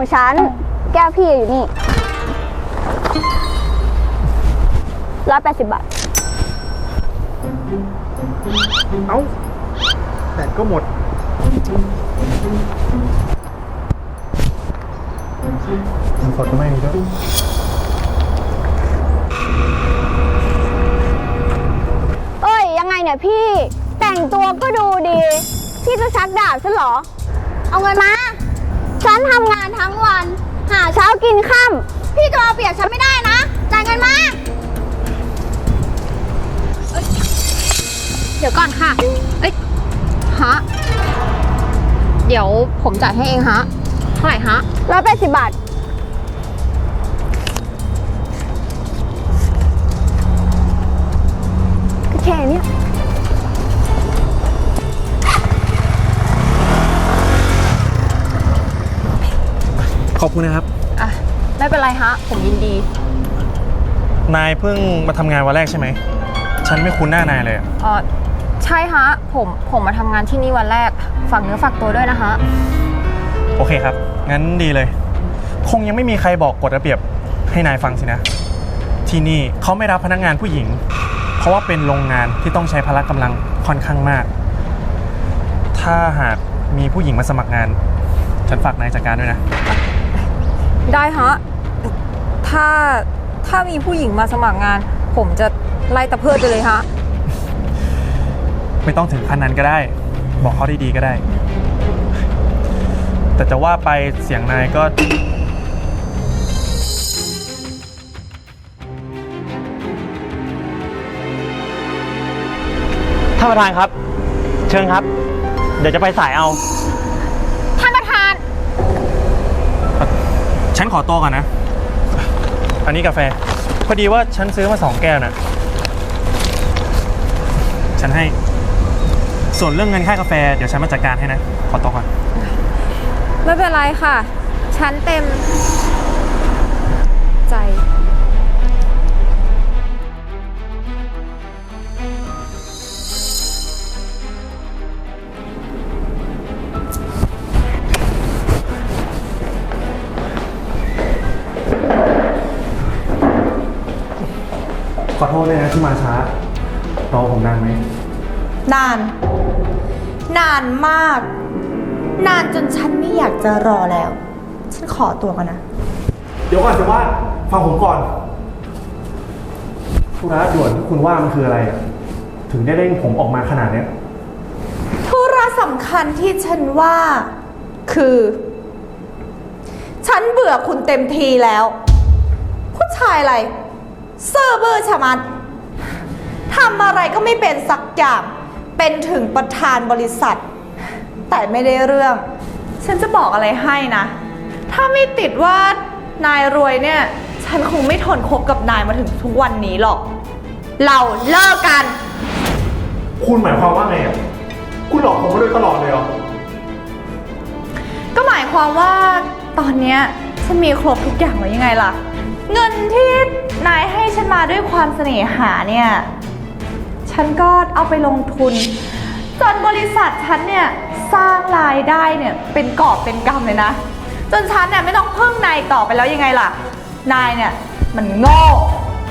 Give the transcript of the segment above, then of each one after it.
ของฉัน แก้วพี่อยู่นี่ร้อยแปดสิบบาท เอ้าแบตก็หมดเงินสดก็ไม่มีด้วยเอ้ย ยังไงเนี่ยพี่ แต่งตัวก็ดูดี พี่จะชักดาบฉันเหรอ เอาเงินมา ฉันทำงานทั้งวัน หาเช้ากินค่ำพี่จะมาเปรียบฉันไม่ได้นะ จ่ายเงินมา เดี๋ยวก่อนค่ะ เอ้ย ฮะ เดี๋ยวผมจ่ายให้เองฮะ เท่าไหร่ฮะ ร้อยแปดสิบบาท ก็แค่เนี้ย ขอบคุณนะครับ อะ ไม่เป็นไรฮะ ผมยินดี นายเพิ่งมาทำงานวันแรกใช่ไหม ฉันไม่คุ้นหน้านายเลยอะเออใช่ฮะ ผมผมมาทำงานที่นี่วันแรกฝากเนื้อฝากตัวด้วยนะฮะ โอเคครับ งั้นดีเลย คงยังไม่มีใครบอกกฎระเบียบให้นายฟังสินะ ที่นี่เขาไม่รับพนักงานผู้หญิง เพราะว่าเป็นโรงงานที่ต้องใช้พละกำลังค่อนข้างมาก ถ้าหากมีผู้หญิงมาสมัครงาน ฉันฝากนายจัดการด้วยนะ ได้ฮะ ถ้าถ้ามีผู้หญิงมาสมัครงาน ผมจะไล่ตะเพิดไปเลยฮะ ไม่ต้องถึงขั้นนั้นก็ได้ บอกเขาดีๆก็ได้ แต่จะว่าไปเสียงนายก็ ท่านประธานครับ เชิญครับ เดี๋ยวจะไปสายเอา ท่านประธาน ฉันขอตัวก่อนนะ อันนี้กาแฟ พอดีว่าฉันซื้อมาสองแก้วนะฉันให้ ส่วนเรื่องเงินค่ากาแฟ เดี๋ยวฉันมาจัดการให้นะ ขอตัวก่อน ไม่เป็นไรค่ะฉันเต็ม ขอโทษเลยนะที่มาช้ารอผมนานไหม นาน นานมาก นานจนฉันไม่อยากจะรอแล้ว ฉันขอตัวก่อนนะ เดี๋ยวก่อนจะว่าฟังผมก่อนธุระด่วนที่คุณว่ามันคืออะไรอะถึงได้เร่งผมออกมาขนาดเนี้ยธุระสำคัญที่ฉันว่าคือ ฉันเบื่อคุณเต็มทีแล้ว ผู้ชายอะไร เซอร์เบอร์ชะมัดทำอะไรก็ไม่เป็นสักอย่าง เป็นถึงประธานบริษัท แต่ไม่ได้เรื่อง ฉันจะบอกอะไรให้นะ ถ้าไม่ติดว่านายรวยเนี่ย ฉันคงไม่ทนคบกับนายมาถึงทุกวันนี้หรอก เราเลิกกัน คุณหมายความว่าไงอะ คุณหลอกผมมาโดยตลอดเลยเหรอ ก็หมายความว่าตอนเนี้ยฉันมีครบทุกอย่างแล้วยังไงล่ะ เงินที่นายให้ฉันมาด้วยความเสน่หาเนี่ย ฉันก็เอาไปลงทุน จนบริษัทฉันเนี่ยสร้างรายได้เนี่ยเป็นกอบเป็นกำเลยนะ จนฉันเนี่ยไม่ต้องพึ่งนายต่อไปแล้วยังไงล่ะ นายเนี่ยมันโง่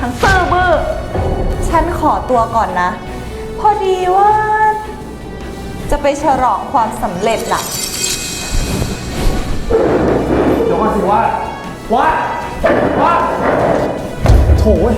ทั้งซอร์บื้อ ฉันขอตัวก่อนนะ พอดีว่า จะไปฉลองความสำเร็จน่ะ เดี๋ยวก่อนสิว่าว่าว่า โถ่เว้ย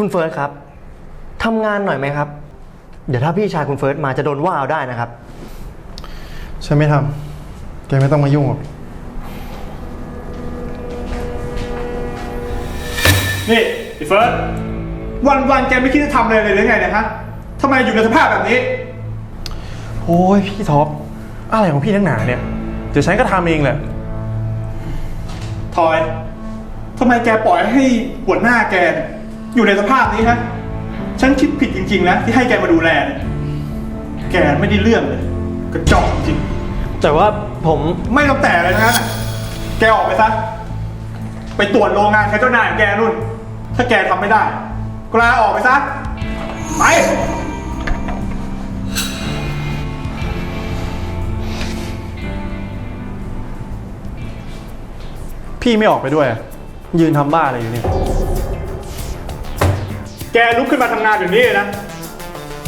คุณเฟิร์สครับ ทำงานหน่อยไหมครับ เดี๋ยวถ้าพี่ชายคุณเฟิร์สมาจะโดนว่าเอาได้นะครับ ฉันไม่ทำแกไม่ต้องมายุ่งหรอกนี่อีเฟิร์สวันวันๆแกไม่คิดจะทำอะไรเลยหรือไงเนะฮะทำไมอยู่ในสภาพแบบนี้ โอ้ยพี่ท็อป อะไรของพี่ทั้งหนาเนี่ย เดี๋ยวฉันก็ทำเองแหละ ทอย ทำไมแกปล่อยให้หัวหน้าแกเนี่ยอยู่ในสภาพนี้ฮะ ฉันคิดผิดจริงๆนะที่ให้แกมาดูแลเนี่ยแกไม่ได้เรื่องเลยกระจอกจริง แต่ว่าผมไม่ต้องแต่อะไรทั้งนั้นน่ะแกออกไปซะ ไปตรวจโรงงานใช้เจ้านายของแกนู่น ถ้าแกทำไม่ได้ ก็ลาออกไปซะ ไป พี่ไม่ออกไปด้วยอะยืนทำบ้าอะไรอยู่เนี่ยแกลุกขึ้นมาทำงานอย่างนี้เลยนะ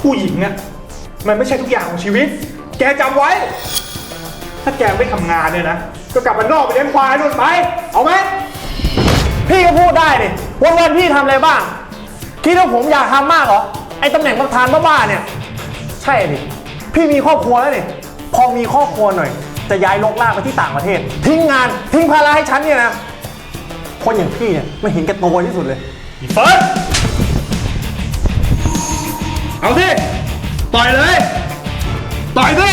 ผู้หญิงเนี่ยมันไม่ใช่ทุกอย่างของชีวิต แกจำไว้ ถ้าแกไม่ทำงานเนี่ยนะ ก็กลับมานอกไปเลี้ยงควายนู่นไป เอาไหม พี่ก็พูดได้ดิวันวันๆพี่ทำอะไรบ้าง คิดว่าผมอยากทำมากเหรอ ไอ้ตำแหน่งประธานบ้าๆเนี่ย ใช่ดิพี่มีครอบครัวแล้วนี่พอมีครอบครัวหน่อย จะย้ายลกลากไปที่ต่างประเทศ ทิ้งงานทิ้งภาระให้ฉันเนี่ยนะ คนอย่างพี่เนี่ยไม่เห็นแก่ตัวที่สุดเลย อีเฟิร์ส เอาสิ ต่อยเลย ต่อยสิ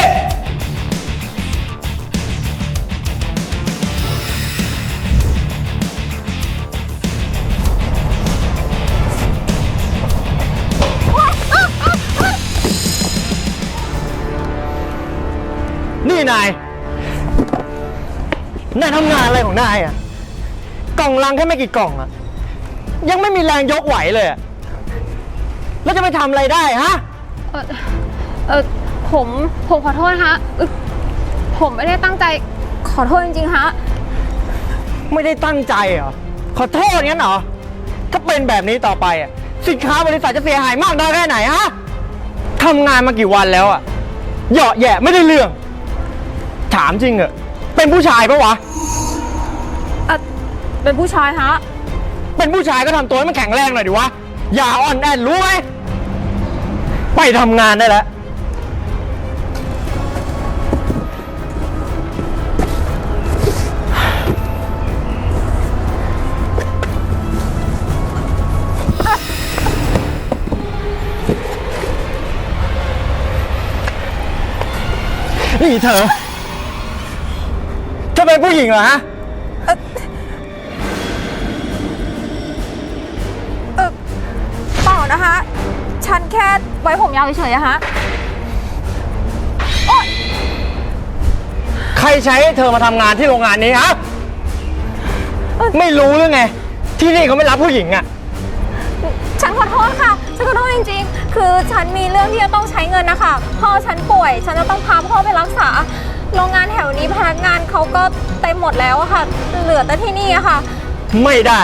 นี่นาย นายทำงานอะไรของนายอะ กล่องลังแค่ไม่กี่กล่องอะ ยังไม่มีแรงยกไหวเลยอะ แล้วจะไปทำอะไรได้ฮะ เออเออผมผมขอโทษฮะเอ่อผมไม่ได้ตั้งใจขอโทษจริงๆฮะ ไม่ได้ตั้งใจเหรอ ขอโทษงั้นเหรอ ถ้าเป็นแบบนี้ต่อไปอะสินค้าบริษัทจะเสียหายมากน้อยแค่ไหนฮะทำงานมากี่วันแล้วอะเหยาะแหยะไม่ได้เรื่อง ถามจริงเหอะเป็นผู้ชายปะวะ เอ่อเป็นผู้ชายฮะ เป็นผู้ชายก็ทำตัวให้มันแข็งแรงหน่อยดิวะ อย่าอ่อนแอรู้ไหม ไปทำงานได้แล้ว นี่เธอเธอเป็นผู้หญิงเหรอฮะ แค่ไว้ผมยาวเฉยๆอะฮะ ใครใช้ให้เธอมาทำงานที่โรงงานนี้ฮะ ไม่รู้หรือไง ที่นี่เขาไม่รับผู้หญิงอะฉันขอโทษค่ะ ฉันขอโทษจริงๆ คือฉันมีเรื่องที่จะต้องใช้เงินนะคะ พ่อฉันป่วย ฉันจะต้องพาพ่อไปรักษา โรงงานแถวนี้พนักงานเขาก็เต็มหมดแล้วอะค่ะ เหลือแต่ที่นี่อะค่ะ ไม่ได้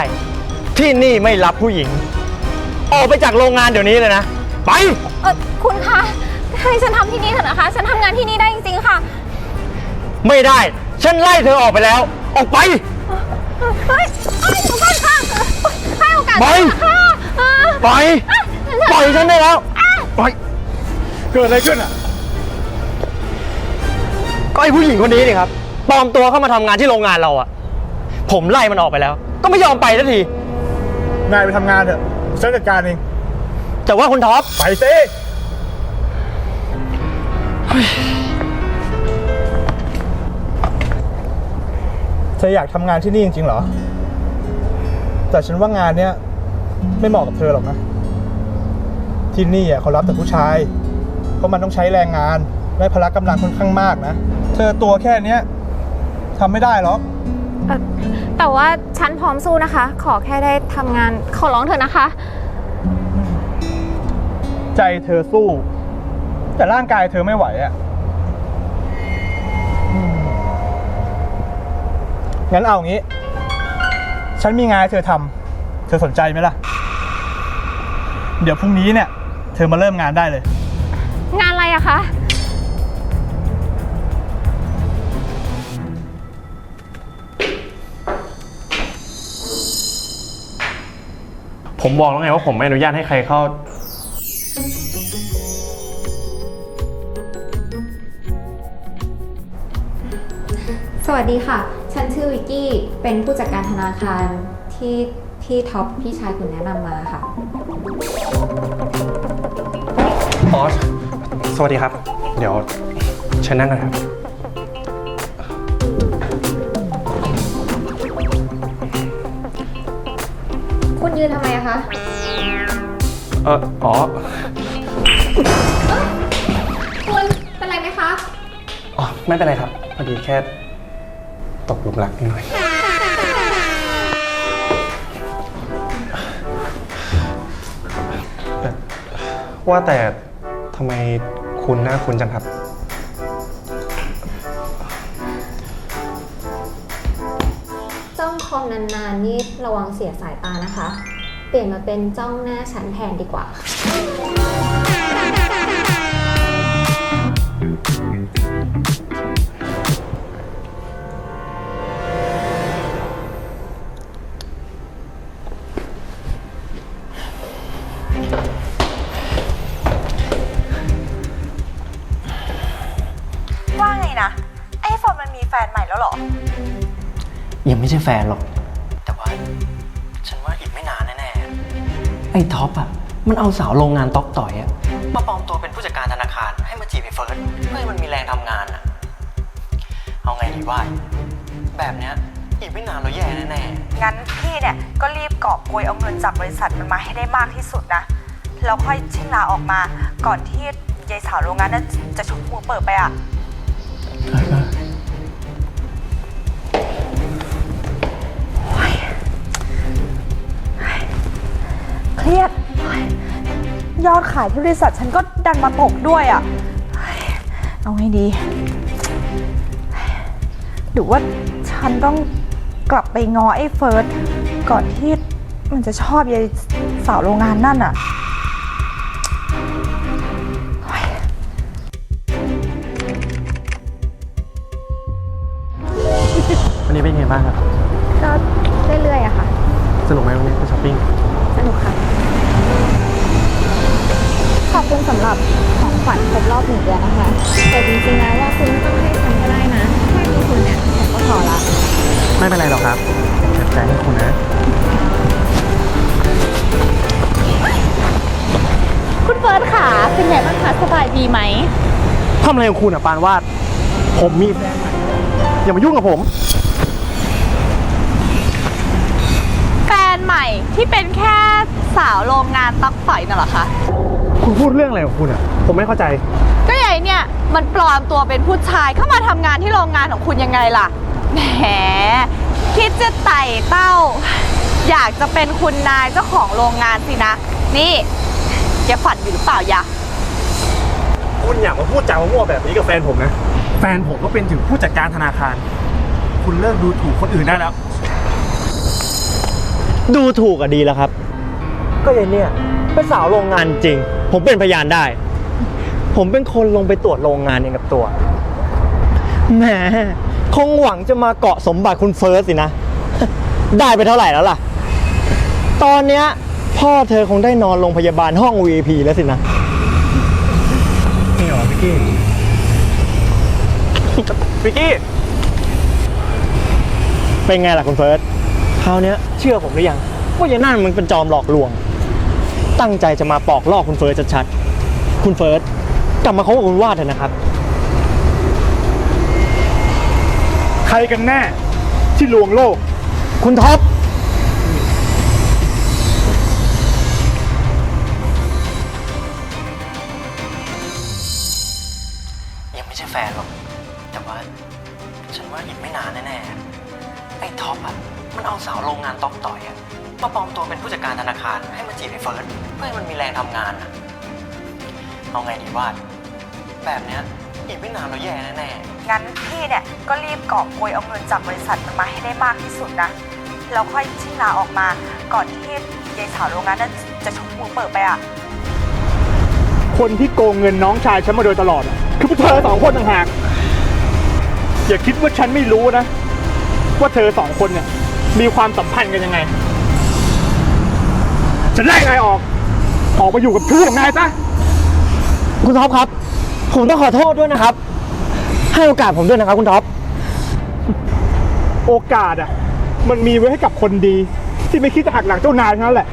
ที่นี่ไม่รับผู้หญิง ออกไปจากโรงงานเดี๋ยวนี้เลยนะ ไป เออคุณคะให้ฉันทำที่นี่เถอะนะคะ ฉันทำงานที่นี่ได้จริงๆค่ะไม่ได้ ฉันไล่เธอออกไปแล้ว ออกไป เฮ้ยเฮ้ยเดี๋ยวก่อนค่ะให้โอกาสไป ฉันนะคะเออไป ปล่อยฉันได้แล้วปล่อยเกิดอะไรขึ้นอะ ก็ไอ้ผู้หญิงคนนี้นี่ครับปลอมตัวเข้ามาทำงานที่โรงงานเราอะผมไล่มันออกไปแล้ว ก็ไม่ยอมไปสักที นายไปทำงานเถอะฉันจัดการเอง แต่ว่าคุณท็อป ไปสิเธออยากทำงานที่นี่จริงๆเหรอ แต่ฉันว่างานเนี้ยไม่เหมาะกับเธอหรอกนะ ที่นี่อะเขารับแต่ผู้ชาย เพราะมันต้องใช้แรงงานและพละกำลังค่อนข้างมากนะ เธอตัวแค่เนี้ยทำไม่ได้หรอก เอ่อแต่ว่าฉันพร้อมสู้นะคะ ขอแค่ได้ทำงานขอร้องเถอะนะคะ ใจเธอสู้ แต่ร่างกายเธอไม่ไหวอะ่ะอืมงั้นเอางี้ ฉันมีงานให้เธอทำเธอสนใจไหมล่ะ เดี๋ยวพรุ่งนี้เนี่ย เธอมาเริ่มงานได้เลย งานอะไรอะคะ ผมบอกแล้วไงว่าผมไม่อนุญาตให้ใครเข้า วัสดีค่ะ ฉันชื่อวิกกี้ เป็นผู้จัดการธนาคารที่พี่ท็อปพี่ชายคุณแนะนำมาค่ะอ๋อสวัสดีครับ เดี๋ยวเชิญนั่งนะครับ คุณยืนทำไมอะคะ เอออ๋อคุณเป็นไรไหมคะ อ๋อ ไม่เป็นไรครับ พอดีแค่ ตกหลุมรักนิดหน่อย ว่าแต่ทำไมคุณหน้าคุณจังครับ จ้องคอมนานๆนี่ระวังเสียสายตานะคะ เปลี่ยนมาเป็นจ้องหน้าฉันแทนดีกว่า นมีแฟนใหม่แล้วเหรอ ยังไม่ใช่แฟนหรอก แต่ว่า ฉันว่าอีกไม่นานแน่ๆ ไอ้ท็อปอะ มันเอาสาวโรงงานต๊อกต่อยอะ มาปลอมตัวเป็นผู้จัดการธนาคารให้มาจีบไอ้เฟิร์สเพื่อให้มันมีแรงทำงานอะ เอาไงดีวะแบบเนี้ยอีกไม่นานเราแย่แน่ๆ งั้นพี่เนี่ยก็รีบกอบโกยเอาเงินจากบริษัทมันมาให้ได้มากที่สุดนะ แล้วค่อยชิ่งลาออกมา ก่อนที่ยายสาวโรงงานนั้นจะชกมือเปิดไปอะเค รียดโอ๊ยยอดขายที่บริษัทฉันก็ดันมาตกด้วยอะเฮ้ยเอาไงดีหรือว่าฉันต้องกลับไปงอไอ้เฟิร์สก่อนที่มันจะชอบยายสาวโรงงานนั่นอะ ทำอะไรของคุณอะปานวาด ผมมีแฟนใหม่อย่ามายุ่งกับผม แฟนใหม่ที่เป็นแค่สาวโรงงานต๊อกต่อยน่ะเหรอคะ คุณพูดเรื่องอะไรของคุณอะ ผมไม่เข้าใจ ก็ยายเนี่ยมันปลอมตัวเป็นผู้ชายเข้ามาทำงานที่โรงงานของคุณยังไงล่ะ แหม คิดจะไต่เต้า อยากจะเป็นคุณนายเจ้าของโรงงานสินะ นี่ แกฝันอยู่หรือเปล่ายะ คุณอย่ามาพูดจามั่วๆแบบนี้กับแฟนผมนะ แฟนผมก็เป็นถึงผู้จัดการธนาคาร คุณเลิกดูถูกคนอื่นได้แล้ว ดูถูกอะดีแล้วครับ ก็ยัยเนี่ยเป็นสาวโรงงานจริง ผมเป็นพยานได้ ผมเป็นคนลงไปตรวจโรงงานเองกับตัว แหม คงหวังจะมาเกาะสมบัติคุณเฟิร์สสินะ ได้ไปเท่าไหร่แล้วล่ะ ตอนเนี้ยพ่อเธอคงได้นอนโรงพยาบาลห้อง VIP แล้วสินะนี่เหรอพิ กกี้พิกกี้เป็นไงล่ะคุณเฟิร์สคราวเนี้ยเชื่อผมหรือยังว่ายายนั่นมันเป็นจอมหลอกลวง ตั้งใจจะมาปอกลอกคุณเฟิร์สชัดๆคุณเฟิร์สกลับมาคบกับคุณวาดเถอะนะครับ ใครกันแน่ที่ลวงโลก คุณท็อป ไม่ใช่แฟนหรอก แต่ว่าฉันว่าอีกไม่นานแน่ๆ ไอ้ท็อปอะ มันเอาสาวโรงงานต๊อกต่อยอะ มาปลอมตัวเป็นผู้จัดการธนาคารให้มาจีบไอ้เฟิร์สเพื่อให้มันมีแรงทำงานอะ เอาไงดีวาดแบบเนี้ยอีกไม่นานเราแย่แน่ๆงั้นพี่เนี่ยก็รีบกอบโกยเอาเงินจากบริษัทมันมาให้ได้มากที่สุดนะ แล้วค่อยชิ่งลาออกมาก่อนที่ยายสาวโรงงานนั้นจะชกมือเปิดไปอะ คนที่โกงเงินน้องชายฉันมาโดยตลอดอะคือพวกเธอสองคนต่างหาก อย่าคิดว่าฉันไม่รู้นะ ว่าเธอสองคนเนี่ย มีความสัมพันธ์กันยังไง ฉันไล่นายออก ออกมาอยู่กับชู้ของนายซะ คุณท็อปครับ ผมต้องขอโทษด้วยนะครับ ให้โอกาสผมด้วยนะครับ คุณท็อป โอกาสอะ มันมีไว้ให้กับคนดี ที่ไม่คิดจะหักหลังเจ้านายเท่านั้นแหละ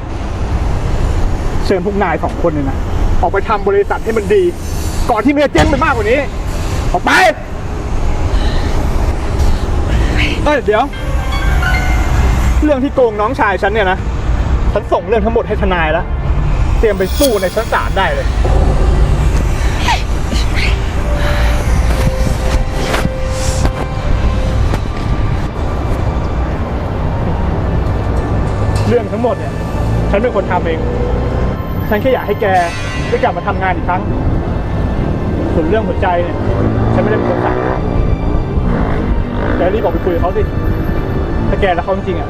เชิญพวกนายสองคนเนี่ยนะ ออกไปทำบริษัทให้มันดี ก่อนที่มันจะเจ๊งไปมากกว่านี้ ออกไป เอ้ยเดี๋ยว เรื่องที่โกงน้องชายฉันเนี่ยนะ ฉันส่งเรื่องทั้งหมดให้ทนายแล้ว เตรียมไปสู้ในชั้นศาลได้เลย เรื่องทั้งหมดเนี่ย ฉันเป็นคนทำเอง ฉันแค่อยากให้แก ได้กลับมาทำงานอีกครั้ง ส่วนเรื่องหัวใจเนี่ยฉันไม่ได้เป็นคนสั่งแกรีบออกไปคุยกับเขาสิถ้าแกรักเขาจริงอะ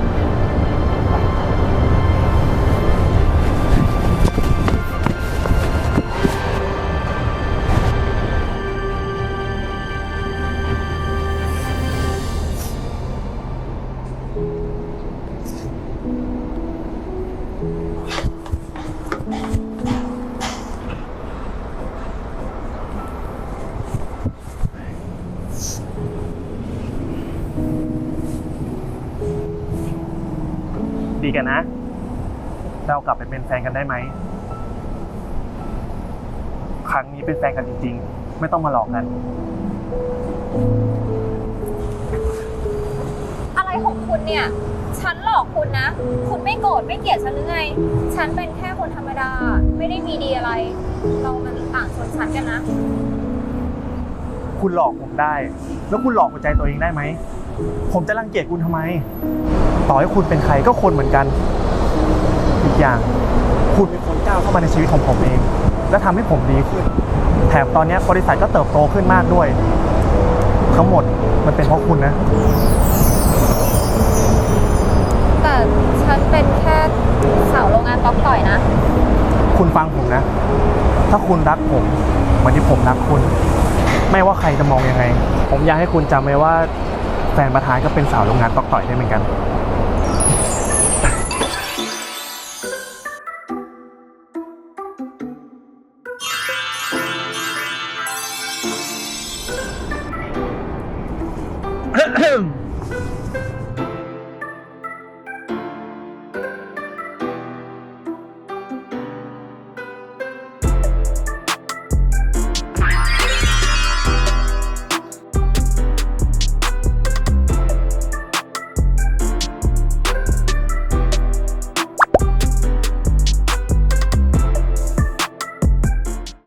กันนะ เรากลับไปเป็นแฟนกันได้ไหม ครั้งนี้เป็นแฟนกันจริง ๆ ไม่ต้องมาหลอกกัน อะไรของคุณเนี่ย ฉันหลอกคุณนะ คุณไม่โกรธไม่เกลียดฉันหรือไง ฉันเป็นแค่คนธรรมดา ไม่ได้มีดีอะไร เรามันต่างชนชั้นกันนะ คุณหลอกผมได้ แล้วคุณหลอกหัวใจตัวเองได้ไหม ผมจะรังเกียจคุณทำไม ต่อให้คุณเป็นใครก็คนเหมือนกัน อีกอย่าง คุณเป็นคนก้าวเข้ามาในชีวิตของผมเอง และทำให้ผมดีขึ้น แถมตอนนี้บริษัทก็เติบโตขึ้นมากด้วย ทั้งหมดมันเป็นเพราะคุณนะ แต่ฉันเป็นแค่สาวโรงงานต๊อกต่อยนะ คุณฟังผมนะ ถ้าคุณรักผมเหมือนที่ผมรักคุณ ไม่ว่าใครจะมองยังไง ผมอยากให้คุณจำไว้ว่าแฟนประธานก็เป็นสาวโรงงานตอกต่อยได้เหมือนกัน Ahem.